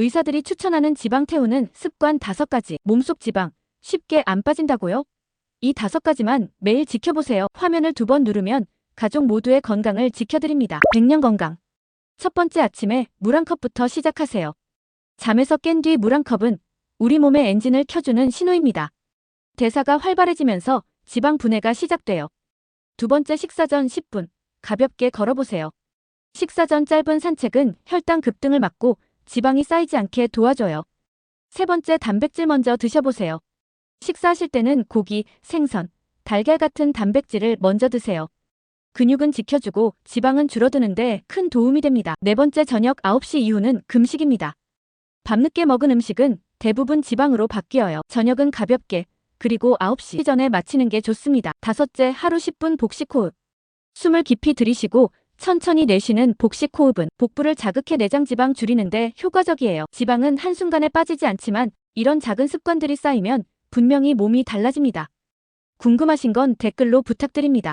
의사들이 추천하는 지방 태우는 습관 5가지. 몸속 지방 쉽게 안 빠진다고요? 이 5가지만 매일 지켜보세요. 화면을 두 번 누르면 가족 모두의 건강을 지켜드립니다. 백년 건강. 첫 번째 아침에 물 한 컵부터 시작하세요. 잠에서 깬 뒤 물 한 컵은 우리 몸의 엔진을 켜주는 신호입니다. 대사가 활발해지면서 지방 분해가 시작돼요. 두 번째 식사 전 10분 가볍게 걸어보세요. 식사 전 짧은 산책은 혈당 급등을 막고 지방이 쌓이지 않게 도와줘요. 세 번째 단백질 먼저 드셔보세요. 식사하실 때는 고기, 생선, 달걀 같은 단백질을 먼저 드세요. 근육은 지켜주고 지방은 줄어드는데 큰 도움이 됩니다. 네 번째 저녁 9시 이후는 금식입니다. 밤늦게 먹은 음식은 대부분 지방으로 바뀌어요. 저녁은 가볍게, 그리고 9시 전에 마치는 게 좋습니다. 다섯째 하루 10분 복식 호흡. 숨을 깊이 들이쉬고 천천히 내쉬는 복식 호흡은 복부를 자극해 내장 지방 줄이는데 효과적이에요. 지방은 한순간에 빠지지 않지만 이런 작은 습관들이 쌓이면 분명히 몸이 달라집니다. 궁금하신 건 댓글로 부탁드립니다.